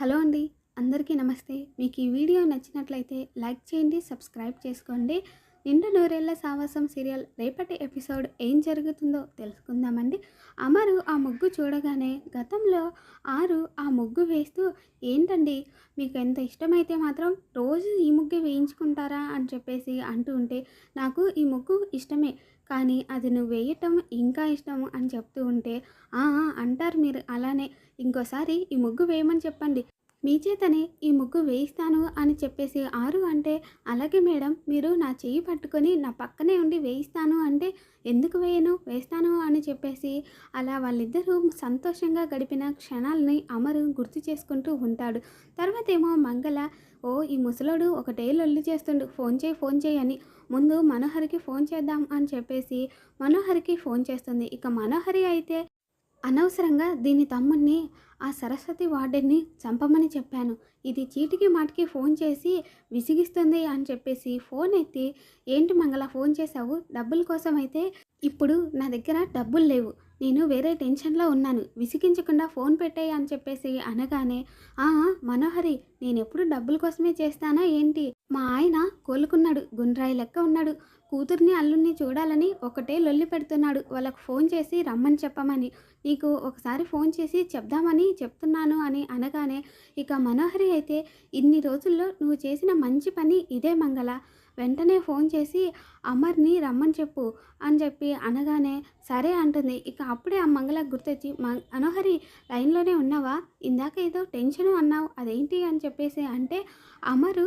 Hello అండి అందరికీ నమస్తే. మీకు ఈ వీడియో నచ్చినట్లయితే లైక్ చేయండి సబ్స్క్రైబ్ చేసుకోండి. నిండు నూరేళ్ళ సావాసం సీరియల్ రేపటి ఎపిసోడ్ ఏం జరుగుతుందో తెలుసుకుందామండి. అమరు ఆ ముగ్గు చూడగానే గతంలో ఆరు ఆ ముగ్గు వేస్తూ ఏంటండి మీకు ఎంత ఇష్టమైతే మాత్రం రోజు ఈ ముగ్గు వేయించుకుంటారా? అని చెప్పేసి అంటూ ఉంటే నాకు ఈ ముగ్గు ఇష్టమే కానీ అది నువ్వు వేయటం ఇంకా ఇష్టం అని చెప్తూ ఉంటే ఆ, అంటారు మీరు అలానే. ఇంకోసారి ఈ ముగ్గు వేయమని చెప్పండి. మీ చేతనే ఈ ముగ్గు వేయిస్తాను అని చెప్పేసి ఆరు అంటే అలాగే మేడం మీరు నా చెయ్యి పట్టుకొని నా పక్కనే ఉండి వేయిస్తాను అంటే ఎందుకు వేయను? వేస్తాను? అని చెప్పేసి అలా వాళ్ళిద్దరూ సంతోషంగా గడిపిన క్షణాలని అమరు గుర్తు చేసుకుంటూ ఉంటాడు. తర్వాత ఏమో మంగళ ఓ ఈ ముసలోడు ఒకటే లొల్లి చేస్తుండు. ఫోన్ చేయి ఫోన్ చేయి అని. ముందు మనోహరికి ఫోన్ చేద్దాం అని చెప్పేసి మనోహరికి ఫోన్ చేస్తుంది. ఇక మనోహరి అయితే అనవసరంగా దీని తమ్ముడిని ఆ సరస్వతి వార్డెన్ని చంపమని చెప్పాను. ఇది చీటికి మాటికి ఫోన్ చేసి విసిగిస్తుంది అని చెప్పేసి ఫోన్ ఎత్తి ఏంటి మంగళ ఫోన్ చేశావు? డబ్బుల కోసం అయితే ఇప్పుడు నా దగ్గర డబ్బులు లేవు. నేను వేరే టెన్షన్లో ఉన్నాను. విసిగించకుండా ఫోన్ పెట్టాయి అని చెప్పేసి అనగానే "ఆ, మనోహరి నేను ఎప్పుడు డబ్బుల కోసమే చేస్తానా ఏంటి? మా ఆయన కోలుకున్నాడు గుండ్రాయి లెక్క ఉన్నాడు. కూతుర్ని అల్లుడిని చూడాలని ఒకటే లొల్లి పెడుతున్నాడు. వాళ్ళకు ఫోన్ చేసి రమ్మని చెప్పమని నీకు ఒకసారి ఫోన్ చేసి చెప్దామని చెప్తున్నాను అని అనగానే ఇక మనోహరి అయితే ఇన్ని రోజుల్లో నువ్వు చేసిన మంచి పని ఇదే మంగళ. వెంటనే ఫోన్ చేసి అమర్ని రమ్మని చెప్పు అని చెప్పి అనగానే సరే అంటుంది. ఇక అప్పుడే ఆ మంగళ గుర్తొచ్చి "మ- మనోహరి లైన్లోనే ఉన్నావా? ఇందాక ఏదో టెన్షన్ అన్నావు అదేంటి? అని చెప్పేసి అంటే అమరు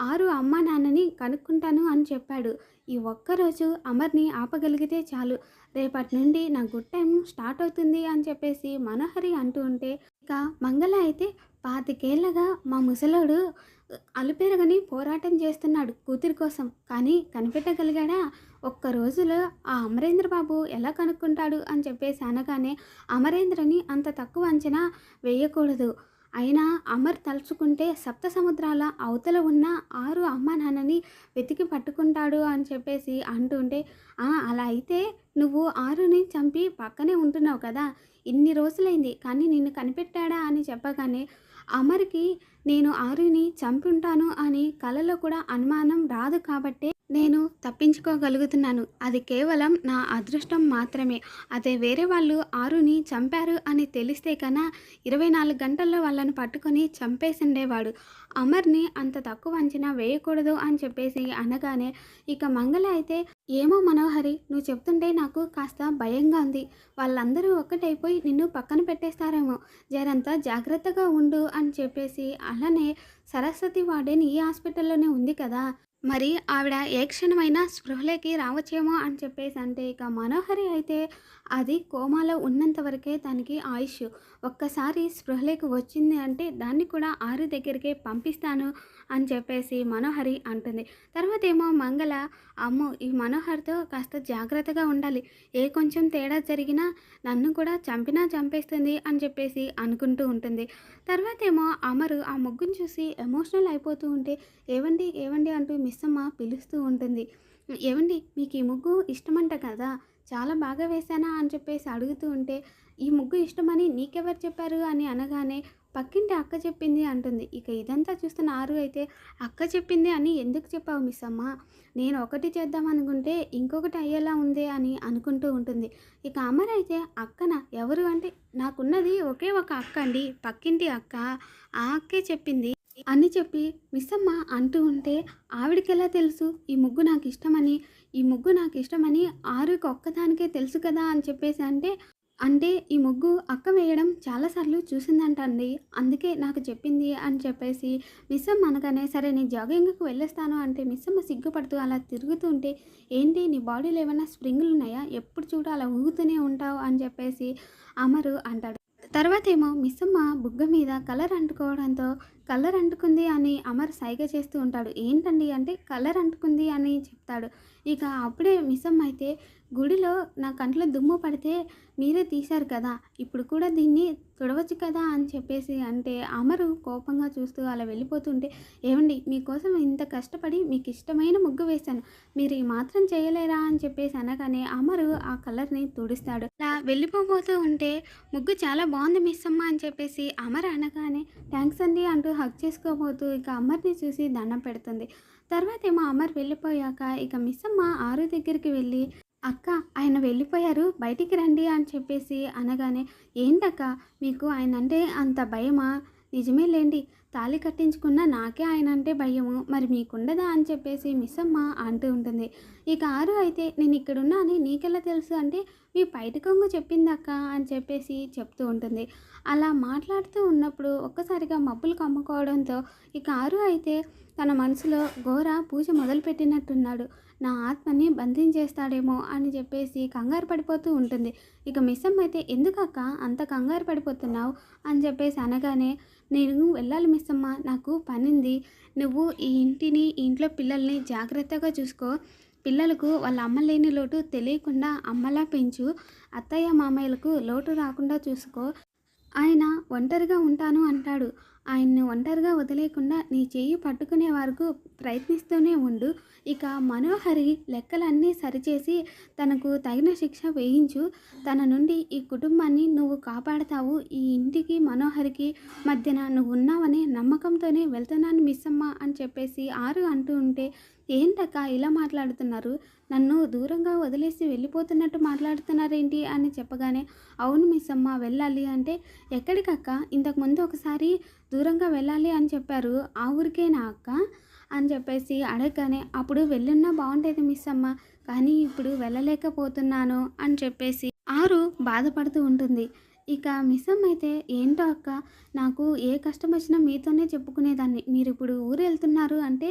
ఆరు అమ్మ నాన్నని కనుక్కుంటాను అని చెప్పాడు. ఈ ఒక్కరోజు అమర్ని ఆపగలిగితే చాలు. రేపటి నుండి నా గుడ్ టైం స్టార్ట్ అవుతుంది అని చెప్పేసి మనోహరి అంటూ ఉంటే ఇక మంగళ అయితే పాతికేళ్ళగా మా ముసలోడు అలుపెరగని పోరాటం చేస్తున్నాడు కూతురి కోసం. కానీ కనిపెట్టగలిగాడా? ఒక్క రోజులో ఆ అమరేంద్ర బాబు ఎలా కనుక్కుంటాడు అని చెప్పేసి అనగానే అమరేంద్రని అంత తక్కువ అంచనా వేయకూడదు. అయినా అమర్ తలుచుకుంటే సప్త సముద్రాల అవతల ఉన్న ఆరు అమ్మ నాన్నని వెతికి పట్టుకుంటాడు అని చెప్పేసి అంటుంటే అలా అయితే నువ్వు ఆరుని చంపి పక్కనే ఉంటున్నావు కదా ఇన్ని రోజులైంది కానీ నిన్ను కనిపెట్టాడా? అని చెప్పగానే అమర్కి నేను ఆరుని చంపుంటాను అని కలలో కూడా అనుమానం రాదు కాబట్టే నేను తప్పించుకోగలుగుతున్నాను. అది కేవలం నా అదృష్టం మాత్రమే. అదే వేరే వాళ్ళు ఆరుని చంపారు అని తెలిస్తే కన్నా ఇరవై నాలుగు గంటల్లో వాళ్ళని పట్టుకొని చంపేసిండేవాడు. అమర్ని అంత తక్కువ అంచనా వేయకూడదు అని చెప్పేసి అనగానే ఇక మంగళ అయితే ఏమో మనోహరి నువ్వు చెప్తుంటే నాకు కాస్త భయంగా ఉంది. వాళ్ళందరూ ఒక్కటైపోయి నిన్ను పక్కన పెట్టేస్తారేమో. జరంతా జాగ్రత్తగా ఉండు అని చెప్పేసి అలానే సరస్వతి వార్డెన్ ఈ హాస్పిటల్లోనే ఉంది కదా. మరి ఆవిడ ఏ క్షణమైనా స్పృహలోకి రావచ్చేమో అని చెప్పేసి అంటే ఇక మనోహరి అయితే అది కోమాలో ఉన్నంత వరకే తనకి ఆయుష్. ఒక్కసారి స్పృహలోకి వచ్చింది అంటే దాన్ని కూడా ఆరు దగ్గరికే పంపిస్తాను అని చెప్పేసి మనోహరి అంటుంది. తర్వాత ఏమో మంగళ అమ్మో ఈ మనోహర్తో కాస్త జాగ్రత్తగా ఉండాలి. ఏ కొంచెం తేడా జరిగినా నన్ను కూడా చంపినా చంపేస్తుంది అని చెప్పేసి అనుకుంటూ ఉంటుంది. తర్వాత ఏమో అమరు ఆ ముగ్గును చూసి ఎమోషనల్ అయిపోతూ ఉంటే ఏవండి ఏవండి అంటూ మిస్ అమ్మ పిలుస్తూ ఉంటుంది. ఏవండి మీకు ఈ ముగ్గు ఇష్టమంట కదా చాలా బాగా వేశానా అని చెప్పేసి అడుగుతూ ఉంటే ఈ ముగ్గు ఇష్టమని నీకెవరు చెప్పారు? అని అనగానే పక్కింటి అక్క చెప్పింది అంటుంది. ఇక ఇదంతా చూస్తున్న ఆరు అయితే అక్క చెప్పింది అని ఎందుకు చెప్పావు మిస్ అమ్మ? నేను ఒకటి చేద్దాం అనుకుంటే ఇంకొకటి అయ్యేలా ఉంది అని అనుకుంటూ ఉంటుంది. ఇక అమర్ అయితే అక్కన? ఎవరు అంటే నాకున్నది ఒకే ఒక అక్క అండి పక్కింటి అక్క. ఆ అక్కే చెప్పింది అని చెప్పి మిస్ అమ్మ అంటూ ఉంటే ఆవిడకి ఎలా తెలుసు? ఈ ముగ్గు నాకు ఇష్టమని ఈ ముగ్గు నాకు ఇష్టమని ఆరుకి ఒక్కదానికే తెలుసు కదా అని చెప్పేసి అంటే అంటే ఈ ముగ్గు అక్క వేయడం చాలాసార్లు చూసిందంటండి. అందుకే నాకు చెప్పింది అని చెప్పేసి మిస్సమ్మ అనగానే సరే నేను జాగింగ్కి వెళ్ళేస్తాను అంటే మిస్సమ్మ సిగ్గుపడుతూ అలా తిరుగుతూ ఉంటే ఏంటి నీ బాడీలో ఏమైనా స్ప్రింగులు ఉన్నాయా ఎప్పుడు చూడు అలా ఊగుతూనే ఉంటావు అని చెప్పేసి అమరు అంటాడు. తర్వాత ఏమో మిస్సమ్మ బుగ్గ మీద కలర్ అంటుకోవడంతో కలర్ అంటుకుంది అని అమర్ సైగ చేస్తూ ఉంటాడు. ఏంటండి అంటే కలర్ అంటుకుంది అని చెప్తాడు. ఇక అప్పుడే మిస్సమ్మ అయితే గుడిలో నా కంట్లో దుమ్ము పడితే మీరే తీశారు కదా ఇప్పుడు కూడా దీన్ని తుడవచ్చు కదా అని చెప్పేసి అంటే అమరు కోపంగా చూస్తూ అలా వెళ్ళిపోతుంటే ఏమండి మీకోసం ఇంత కష్టపడి మీకు ఇష్టమైన ముగ్గు వేశాను మీరు ఈ మాత్రం చేయలేరా అని చెప్పేసి అనగానే అమరు ఆ కలర్ని తుడుస్తాడు. అలా వెళ్ళిపోబోతూ ఉంటే ముగ్గు చాలా బాగుంది మిస్సమ్మ అని చెప్పేసి అమర్ అనగానే థ్యాంక్స్ అండి అంటూ హక్ చేసుకోబోతూ ఇక అమర్ని చూసి దండం పెడుతుంది. తర్వాత ఏమో అమర్ వెళ్ళిపోయాక ఇక మిస్ అమ్మ ఆరు దగ్గరికి వెళ్ళి అక్క ఆయన వెళ్ళిపోయారు బయటికి రండి అని చెప్పేసి అనగానే ఏంటక్క మీకు ఆయన అంటే అంత భయమా? నిజమే లేండి తాళి కట్టించుకున్న నాకే ఆయన అంటే భయము. మరి మీకుండదా అని చెప్పేసి మిస్ అమ్మ అంటూ ఉంటుంది. ఇక ఆరు అయితే నేను ఇక్కడున్నా అని నీకెలా తెలుసు అంటే మీ బయట కొంగు చెప్పిందక్క అని చెప్పేసి చెప్తూ ఉంటుంది. అలా మాట్లాడుతూ ఉన్నప్పుడు ఒక్కసారిగా మబ్బులు కమ్ముకోవడంతో ఇక ఆరు అయితే తన మనసులో ఘోర పూజ మొదలుపెట్టినట్టున్నాడు. నా ఆత్మని బంధించేస్తాడేమో అని చెప్పేసి కంగారు పడిపోతూ ఉంటుంది. ఇక మిస్సమ్మ అయితే ఎందుకక్క అంత కంగారు పడిపోతున్నావు? అని చెప్పేసి అనగానే నేను వెళ్ళాలి మిస్సమ్మ నాకు పనింది. నువ్వు ఈ ఇంటిని ఈ ఇంట్లో పిల్లల్ని జాగ్రత్తగా చూసుకో. పిల్లలకు వాళ్ళ అమ్మ లేని లోటు తెలియకుండా అమ్మలా పెంచు. అత్తయ్య మామయ్యలకు లోటు రాకుండా చూసుకో. ఆయన ఒంటరిగా ఉంటాను అంటాడు. ఆయన్ని ఒంటరిగా వదిలేకుండా నీ చేయి పట్టుకునే వరకు ప్రయత్నిస్తూనే ఉండు. ఇక మనోహరి లెక్కలన్నీ సరిచేసి తనకు తగిన శిక్ష వేయించు. తన నుండి ఈ కుటుంబాన్ని నువ్వు కాపాడతావు. ఈ ఇంటికి మనోహరికి మధ్యన నువ్వు ఉన్నావనే నమ్మకంతోనే వెళ్తున్నాను మిస్ అమ్మ అని చెప్పేసి ఆరు అంటూ ఉంటే ఏంటక్క ఇలా మాట్లాడుతున్నారు? నన్ను దూరంగా వదిలేసి వెళ్ళిపోతున్నట్టు మాట్లాడుతున్నారేంటి? అని చెప్పగానే అవును మిస్ అమ్మ వెళ్ళాలి. అంటే ఎక్కడికక్క? ఇంతకుముందు ఒకసారి దూరంగా వెళ్ళాలి అని చెప్పారు. ఆ ఊరికేనా అక్క? అని చెప్పేసి అడగగానే అప్పుడు వెళ్ళున్నా బాగుండేది మిస్ అమ్మ కానీ ఇప్పుడు వెళ్ళలేకపోతున్నాను అని చెప్పేసి ఆరు బాధపడుతూ ఉంటుంది. ఇక మిస్ అమ్మ అయితే ఏంటో అక్క నాకు ఏ కష్టం వచ్చినా మీతోనే చెప్పుకునేదాన్ని. మీరు ఇప్పుడు ఊరు వెళ్తున్నారు అంటే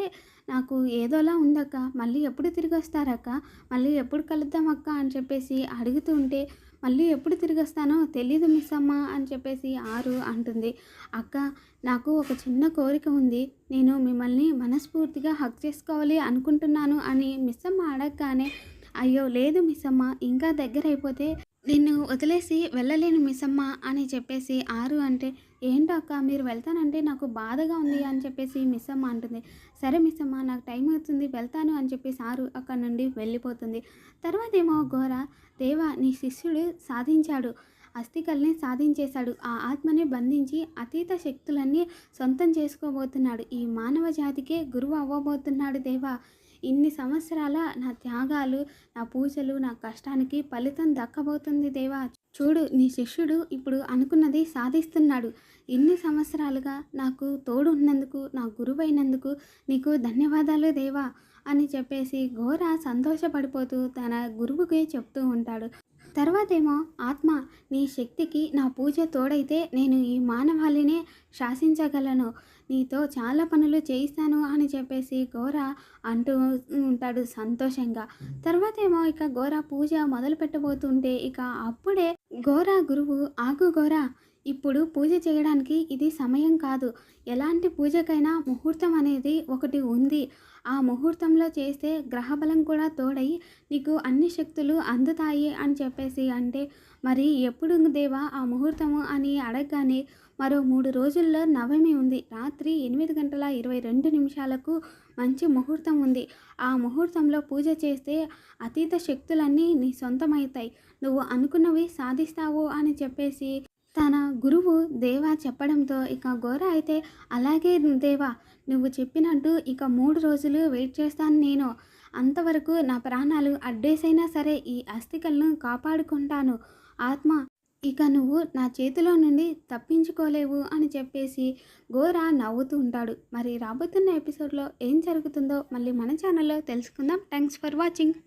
నాకు ఏదోలా ఉందక్క. మళ్ళీ ఎప్పుడు తిరిగి వస్తారక్క? మళ్ళీ ఎప్పుడు కలుద్దాం అక్క? అని చెప్పేసి అడుగుతూ ఉంటే మళ్ళీ ఎప్పుడు తిరిగి వస్తానో తెలియదు మిస్ అమ్మ అని చెప్పేసి ఆరు అంటుంది. అక్క నాకు ఒక చిన్న కోరిక ఉంది. నేను మిమ్మల్ని మనస్ఫూర్తిగా హక్ చేసుకోవాలి అనుకుంటున్నాను అని మిస్ అమ్మ అడగగానే అయ్యో లేదు మిస్ అమ్మ ఇంకా దగ్గర అయిపోతే నిన్ను వదిలేసి వెళ్ళలేను మిస్సమ్మ అని చెప్పేసి ఆరు అంటే ఏంటో అక్క మీరు వెళ్తానంటే నాకు బాధగా ఉంది అని చెప్పేసి మిస్ అమ్మ అంటుంది. సరే మిస్సమ్మ నాకు టైం అవుతుంది వెళ్తాను అని చెప్పేసి ఆరు అక్కడ నుండి వెళ్ళిపోతుంది. తర్వాత ఏమో ఘోర దేవా నీ శిష్యుడు సాధించాడు. అస్థికల్ని సాధించేశాడు. ఆ ఆత్మని బంధించి అతీత శక్తులన్నీ సొంతం చేసుకోబోతున్నాడు. ఈ మానవ జాతికే గురువు అవ్వబోతున్నాడు దేవా. ఇన్ని సంవత్సరాల నా త్యాగాలు నా పూజలు నా కష్టానికి ఫలితం దక్కబోతుంది దేవా. చూడు నీ శిష్యుడు ఇప్పుడు అనుకున్నది సాధిస్తున్నాడు. ఇన్ని సంవత్సరాలుగా నాకు తోడు ఉన్నందుకు నా గురువైనందుకు నీకు ధన్యవాదాలు దేవా అని చెప్పేసి ఘోర సంతోషపడిపోతూ తన గురువుకి చెప్తూ ఉంటాడు. తర్వాతేమో ఆత్మ నీ శక్తికి నా పూజ తోడైతే నేను ఈ మానవాళినే శాసించగలను. నీతో చాలా పనులు చేయిస్తాను అని చెప్పేసి ఘోర అంటూ ఉంటాడు సంతోషంగా. తర్వాత ఏమో ఇక ఘోర పూజ మొదలు పెట్టబోతుంటే ఇక అప్పుడే ఘోర గురువు ఆగు ఘోర ఇప్పుడు పూజ చేయడానికి ఇది సమయం కాదు. ఎలాంటి పూజకైనా ముహూర్తం అనేది ఒకటి ఉంది. ఆ ముహూర్తంలో చేస్తే గ్రహబలం కూడా తోడై నీకు అన్ని శక్తులు అందుతాయి అని చెప్పేసి అంటే మరి ఎప్పుడు దేవా ఆ ముహూర్తము అని అడగగానే మరో మూడు రోజుల్లో నవమి ఉంది. రాత్రి ఎనిమిది గంటల ఇరవై రెండు నిమిషాలకు మంచి ముహూర్తం ఉంది. ఆ ముహూర్తంలో పూజ చేస్తే అతీత శక్తులన్నీ నీ సొంతమవుతాయి. నువ్వు అనుకున్నవి సాధిస్తావు అని చెప్పేసి తన గురువు దేవా చెప్పడంతో ఇక గోర అయితే అలాగే దేవా నువ్వు చెప్పినట్టు ఇక మూడు రోజులు వెయిట్ చేస్తాను నేను. అంతవరకు నా ప్రాణాలు అడ్డేసైనా సరే ఈ అస్థికలను కాపాడుకుంటాను. ఆత్మ ఇక నువ్వు నా చేతిలో నుండి తప్పించుకోలేవు అని చెప్పేసి గోర నవ్వుతూ ఉంటాడు. మరి రాబోతున్న ఎపిసోడ్లో ఏం జరుగుతుందో మళ్ళీ మన ఛానల్లో తెలుసుకుందాం. Thanks for watching.